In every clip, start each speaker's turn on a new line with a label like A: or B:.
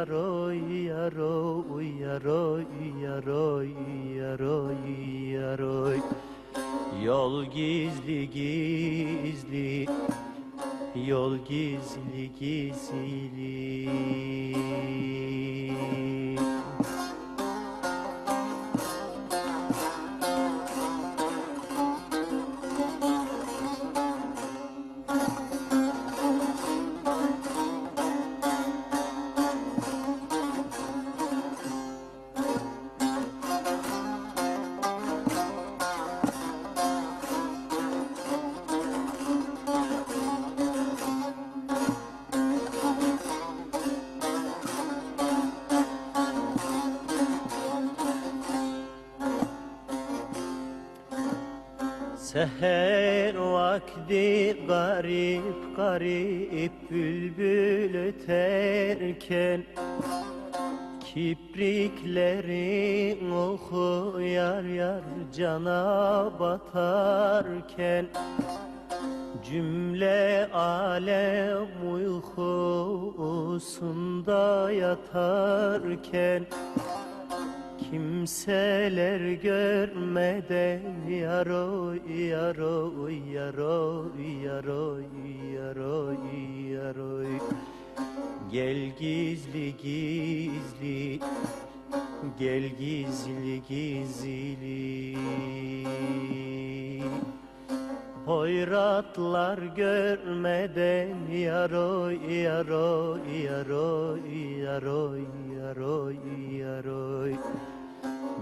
A: yaroy yaroy yaroy yaroy yaroy yaroy Yol gizli gizli. Yol gizli gizli Seher vakti garip garip bülbül öterken Kipriklerin oku yar yar cana batarken Cümle alem uykusunda yatarken Kimseler görmeden yaroy yaroy yaroy yaroy yaroy yaroy. Gel gizli gizli Gel gizli gizli. Hoyratlar görmeden yaroy yaroy yaroy yaroy yaroy yaroy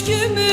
B: aşkımı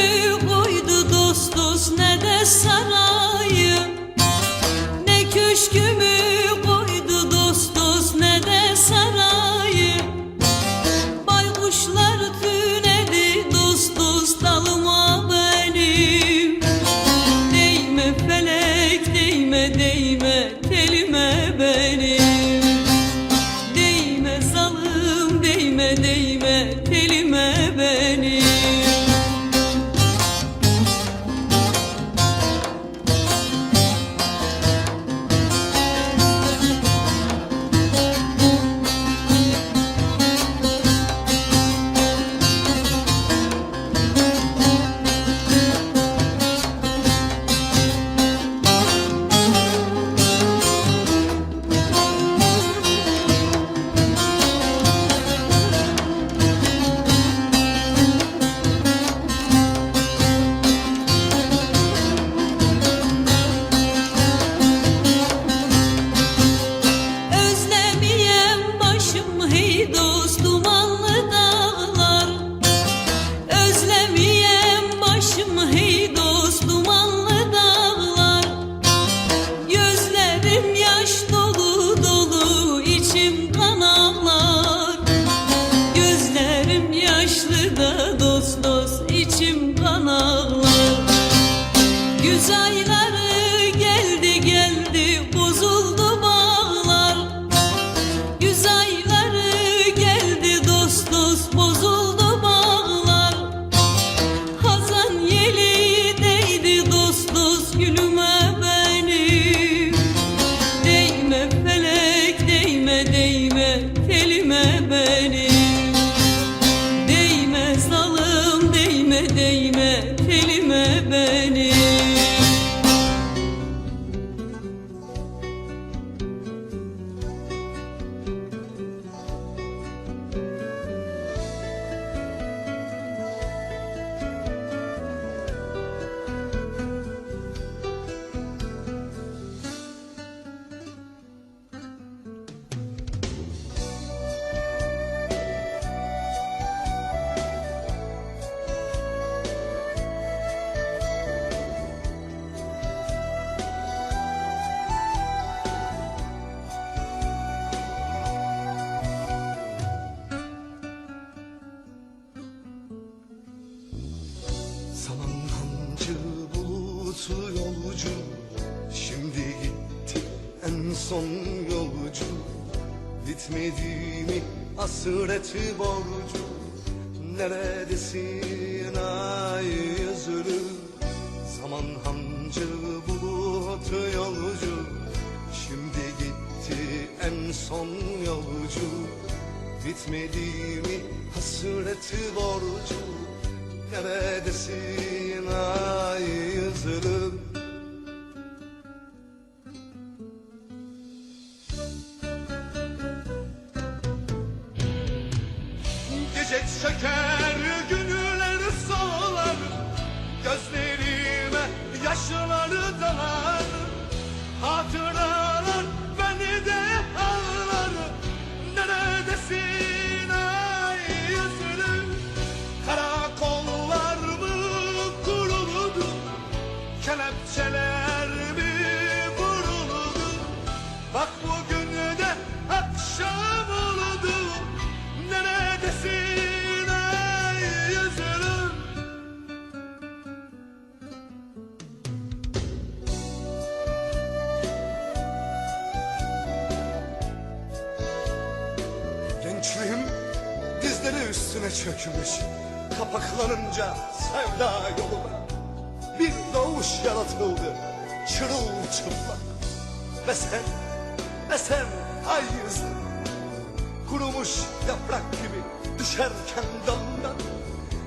B: değme telime benim
C: son yolcu Bitmedi mi hasreti borcu. Neredesin ay yüzlü Zaman hancı bulutu yolcu. Şimdi gitti en son yolcu. Bitmedi mi hasreti borcu. Neredesin ay yüzlüm Gece üstüne çökmüş Kapaklanınca sevda yoluna. Bir doğuş yaratıldı çırılçıplak. Ve sen, ve sen ay yüzlü Kurumuş yaprak gibi düşerken dalından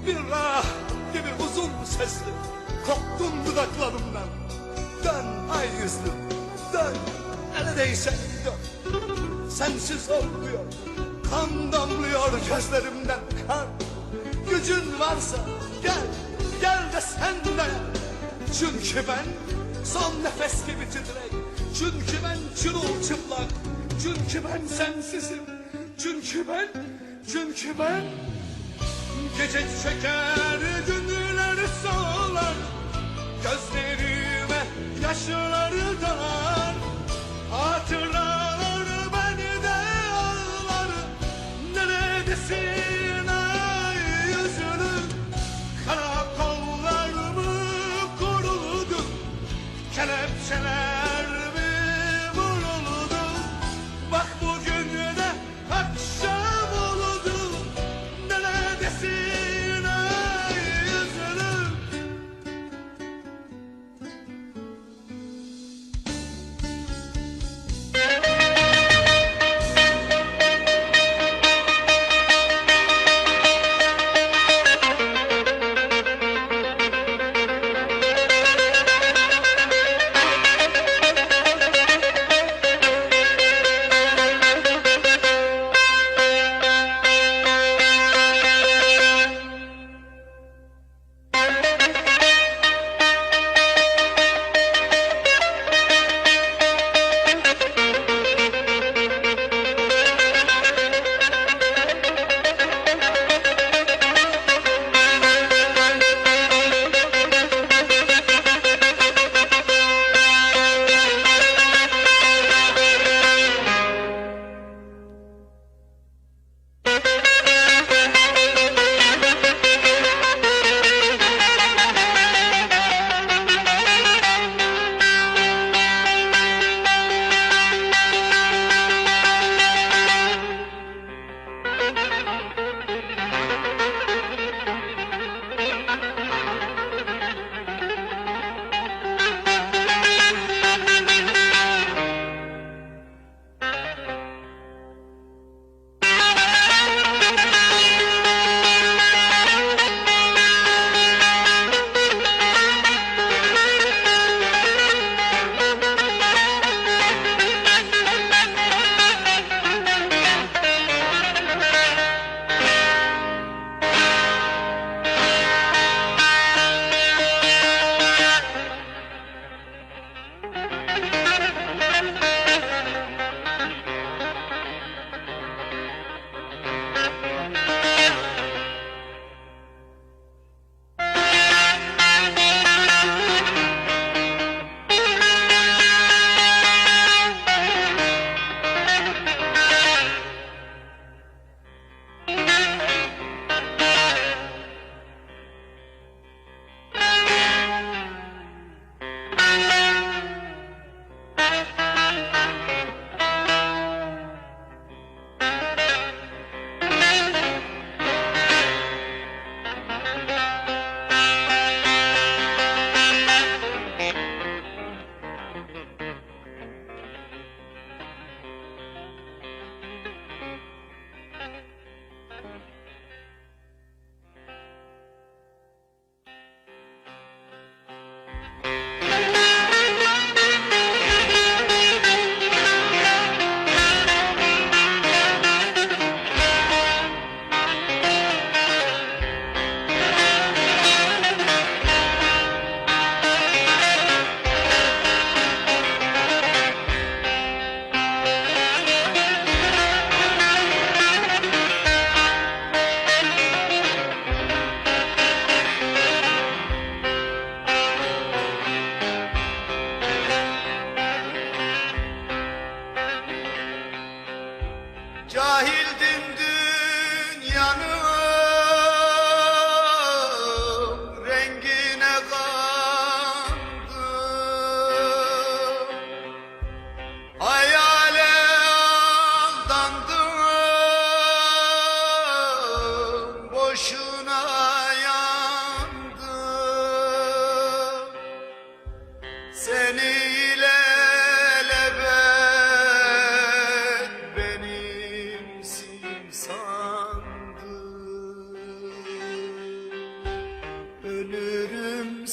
C: Bir rah gibi uzun sesli koptun dudaklarımdan. Dön ay yüzlü dön neredeysen dön. Sensiz olmuyor Kan damlıyor gözlerimden kan. Gücün varsa gel Gel de sen de. Çünkü ben son nefes gibi titrek. Çünkü ben çırılçıplak. Çünkü ben sensizim. Çünkü ben Çünkü ben Gece çeker günler solar. Gözlerime yaşları dalar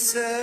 A: said.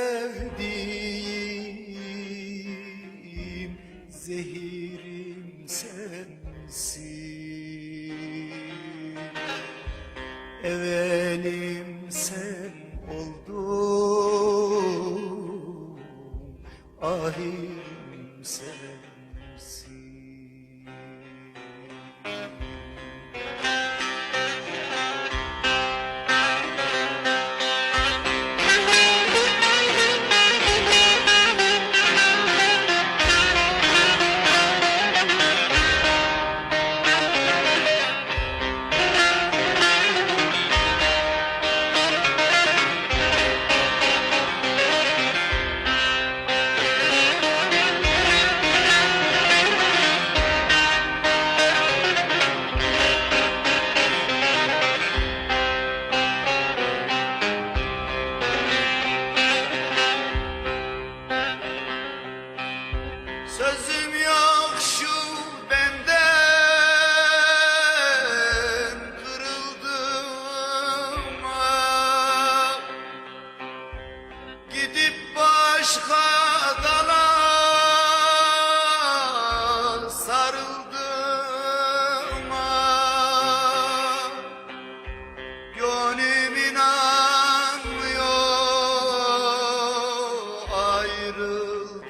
A: aşka dalan sarıldım ah. Gönlüm inanmıyor ayrıldım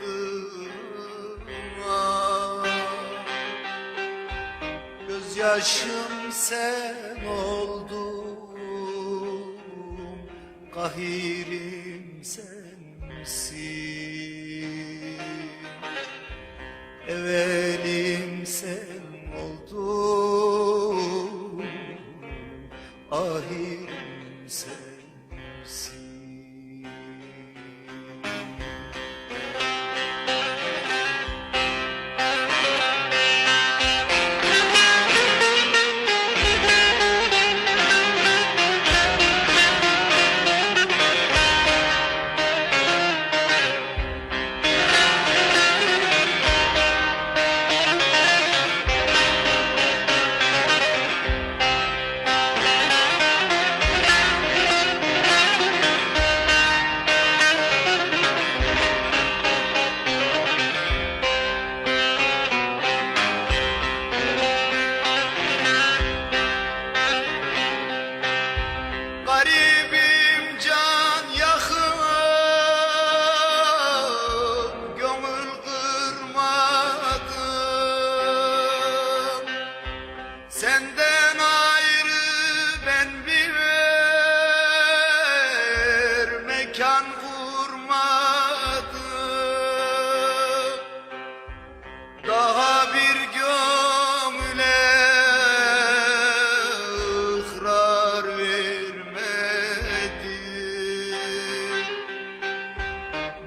A: ah. Gözyaşım sen ahir.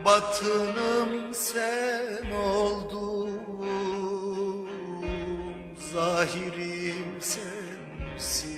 A: batınım sen oldun. Zahirim sensin.